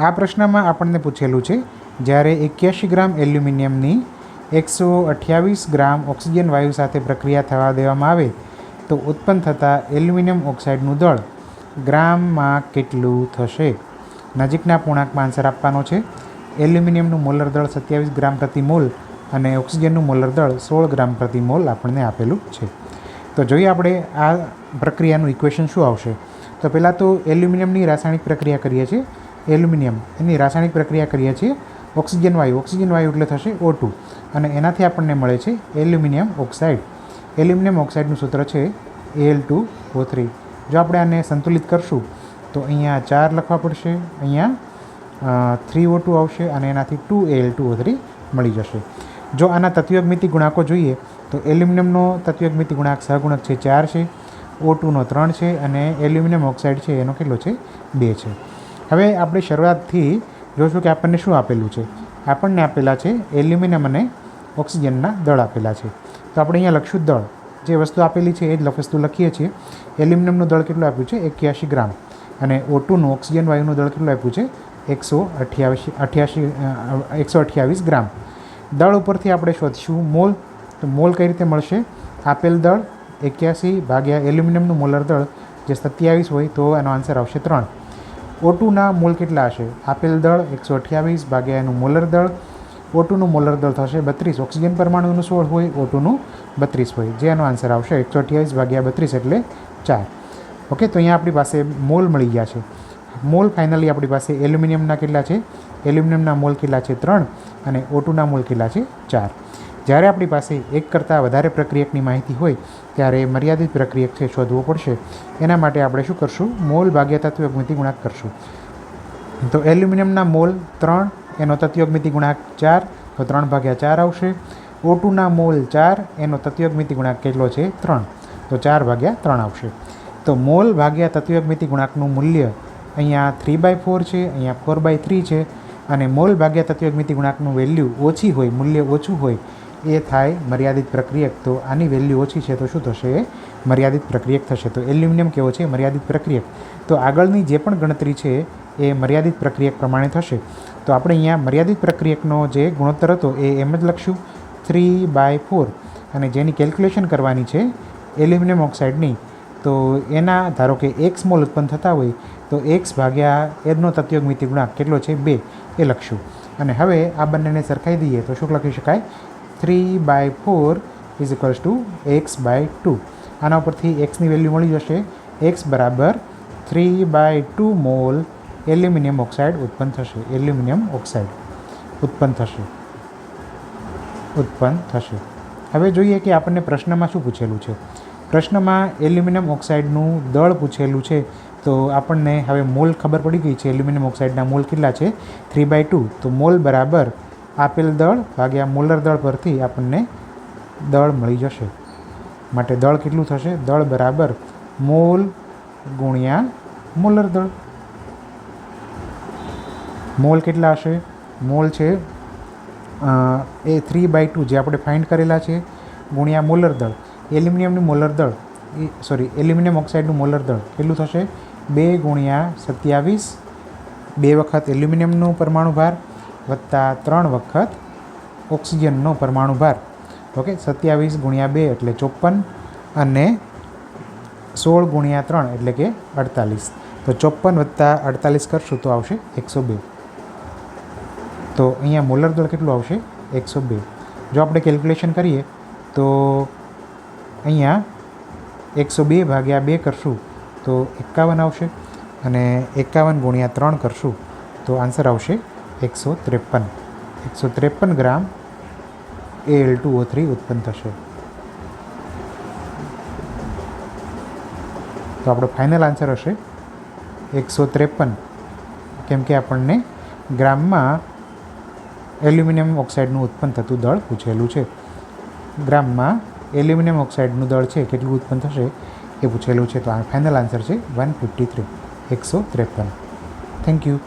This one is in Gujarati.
આ પ્રશ્નમાં આપણને પૂછેલું છે, જ્યારે એક્યાસી ગ્રામ એલ્યુમિનિયમની એકસો અઠ્યાવીસ ગ્રામ ઓક્સિજન વાયુ સાથે પ્રક્રિયા થવા દેવામાં આવે, તો ઉત્પન્ન થતા એલ્યુમિનિયમ ઓક્સાઇડનું દળ ગ્રામમાં કેટલું થશે? નજીકના પૂર્ણાંકમાં આન્સર આપવાનો છે. એલ્યુમિનિયમનું મોલર દળ સત્યાવીસ ગ્રામ પ્રતિ મોલ અને ઓક્સિજનનું મોલર દળ સોળ ગ્રામ પ્રતિ મોલ આપણને આપેલું છે. તો જોઈએ આપણે આ પ્રક્રિયાનું ઇક્વેશન શું આવશે. તો પહેલાં તો એલ્યુમિનિયમની રાસાયણિક પ્રક્રિયા કરીએ છીએ. એલ્યુમિનિયમ. એની રાસાયણિક પ્રક્રિયા કરીએ છીએ ઓક્સિજન વાયુ. ઓક્સિજન વાયુ એટલે થશે ઓ ટુ અને એનાથી આપણને મળે છે એલ્યુમિનિયમ ઓક્સાઇડ. એલ્યુમિનિયમ ઓક્સાઇડનું સૂત્ર છે એલ ટુ ઓ થ્રી જો આપણે આને સંતુલિત કરશું, તો અહીંયા ચાર લખવા પડશે. અહીંયા થ્રી ઓ ટુ આવશે અને એનાથી two L two O three મળી જશે. જો આના તત્વગમિતિ ગુણાંકો જોઈએ, તો એલ્યુમિનિયમનો તત્વગમિતિ ગુણાંક સહગુણક છે ચાર છે ઓ ટુનો ત્રણ છે અને એલ્યુમિનિયમ ઓક્સાઇડ છે એનો કેટલો છે બે છે. હવે આપણે શરૂઆતથી જોશું કે આપણને શું આપેલું છે. આપણને આપેલા છે એલ્યુમિનિયમ અને ઓક્સિજનના દળ આપેલા છે. તો આપણે અહીંયા લખશું દળ. જે વસ્તુ આપેલી છે એ જ વસ્તુ લખીએ છીએ. એલ્યુમિનિયમનું દળ કેટલું આપ્યું છે? એક્યાસી ગ્રામ. અને ઓ ટુનું ઓક્સિજન વાયુનું દળ કેટલું આપ્યું છે? એકસો અઠ્યાવીસ અઠ્યાસી એકસો અઠ્યાવીસ ગ્રામ. દળ ઉપરથી આપણે શોધીશું મોલ. તો મોલ કઈ રીતે મળશે? આપેલ દળ એક્યાસી ભાગ્યા એલ્યુમિનિયમનું મોલર દળ જે સત્યાવીસ હોય તો એનો આન્સર આવશે ત્રણ. ઓટુના મોલ કેટલા હશે? આપેલ દળ એકસો અઠ્યાવીસ ભાગ્યા એનું મોલર દળ ઓટુનું મોલર દળ થશે બત્રીસ. ઓક્સિજન પરમાણુનું સોળ હોય, ઓટુનું બત્રીસ હોય. જે એનો આન્સર આવશે એકસો અઠ્યાવીસ ભાગ્યા બત્રીસ એટલે ચાર. ઓકે તો અહીંયા આપણી પાસે મોલ મળી ગયા છે. મોલ ફાઇનલી આપણી પાસે એલ્યુમિનિયમના કેટલા છે? એલ્યુમિનિયમના મોલ કેટલા છે? ત્રણ અને ઓટુના મોલ કેટલા છે? ચાર. જ્યારે આપણી પાસે એક કરતાં વધારે પ્રક્રિયકની માહિતી હોય, ત્યારે મર્યાદિત પ્રક્રિયક છે શોધવો પડશે. એના માટે આપણે શું કરશું? મોલ ભાગ્યા તત્વગમિતિ ગુણાંક કરશું. તો એલ્યુમિનિયમના મોલ ત્રણ, એનો તત્વગમિતિ ગુણાંક ચાર, તો ત્રણ ભાગ્યા ચાર આવશે. ઓટુના મોલ ચાર, એનો તત્વગમિતિ ગુણાંક કેટલો છે? ત્રણ. તો ચાર ભાગ્યા ત્રણ આવશે. તો મોલ ભાગ્યા તત્વગમિતિ ગુણાંકનું મૂલ્ય અહીંયા થ્રી બાય ફોર છે, અહીંયા ફોર બાય થ્રી છે, અને મોલ ભાગ્યા તત્વગમિતિ ગુણાંકનું વેલ્યુ ઓછી હોય, મૂલ્ય ઓછું હોય એ થાય મર્યાદિત પ્રક્રિયક, તો આની વેલ્યુ ઓછી છે તો શું થશે? મર્યાદિત પ્રક્રિયક થશે. તો એલ્યુમિનિયમ કેવો છે? મર્યાદિત પ્રક્રિયક. તો આગળની જે પણ ગણતરી છે, એ મર્યાદિત પ્રક્રિયક પ્રમાણે થશે. તો આપણે અહીંયા મર્યાદિત પ્રક્રિયકનો જે ગુણોત્તર હતો, એ એમ જ લખશું. થ્રી બાય ફોર અને જેની કેલ્ક્યુલેશન કરવાની છે, એલ્યુમિનિયમ ઓક્સાઇડની. તો એના, ધારો કે એક્સ મોલ ઉત્પન્ન થતા હોય, તો એક્સ ભાગ્યા એરનો તત્યોગમિતિ ગુણાંક કેટલો છે? બે. એ લખશું. અને હવે આ બંનેને સરખાઈ દઈએ તો શું લખી શકાય? Three by four is equals to x by two આના ઉપરથી એક્સની વેલ્યુ મળી જશે. એક્સ બરાબર three by two mole aluminium oxide ઉત્પન્ન થશે. એલ્યુમિનિયમ ઓક્સાઇડ ઉત્પન્ન થશે. ઉત્પન્ન થશે. હવે જોઈએ કે આપણને પ્રશ્નમાં શું પૂછેલું છે. પ્રશ્નમાં એલ્યુમિનિયમ ઓક્સાઇડનું દળ પૂછેલું છે. તો આપણને હવે મોલ ખબર પડી ગઈ છે. એલ્યુમિનિયમ ઓક્સાઇડના મોલ કેટલા છે? થ્રી બાય ટુ તો મોલ બરાબર આપેલ દળ ભાગ્યા મોલર દળ પરથી આપણને દળ મળી જશે. માટે દળ કેટલું થશે? દળ બરાબર મોલ ગુણ્યા મોલર દળ. મોલ કેટલા હશે? મોલ છે એ થ્રી બાય ટુ જે આપણે ફાઇન્ડ કરેલા છે, ગુણ્યા મોલર દળ. એલ્યુમિનિયમનું મોલર દળ, એ સોરી એલ્યુમિનિયમ ઓક્સાઇડનું મોલર દળ કેટલું થશે? બે ગુણ્યા સત્યાવીસ, બે વખત એલ્યુમિનિયમનું પરમાણુ ભાર વત્તા ત્રણ વખત ઓક્સિજનનો પરમાણુ ભાર. ઓકે, સત્યાવીસ ગુણ્યા બે એટલે ચોપન અને સોળ ગુણ્યા ત્રણ એટલે કે અડતાલીસ. તો ચોપન વત્તા અડતાલીસ કરશું તો આવશે એકસો બે. તો અહીંયા મોલર દળ કેટલું આવશે? એકસો બે. જો આપણે કેલ્ક્યુલેશન કરીએ, તો અહીંયા એકસો બે ભાગ્યા બે કરશું તો એકાવન આવશે અને એકાવન ગુણ્યા ત્રણ કરશું તો આન્સર આવશે એકસો ત્રેપન. એકસો ત્રેપન gram L two O three ઉત્પન્ન થશે. તો આપણો ફાઇનલ આન્સર હશે. એકસો ત્રેપન. કેમ કે આપણને ગ્રામમાં એલ્યુમિનિયમ ઓક્સાઇડનું ઉત્પન્ન થતું દળ પૂછેલું છે. ગ્રામમાં એલ્યુમિનિયમ ઓક્સાઇડનું દળ છે, કેટલું ઉત્પન્ન થશે એ પૂછેલું છે. તો આ ફાઇનલ આન્સર છે વન ફિફ્ટી થ્રી એકસો ત્રેપન. Thank you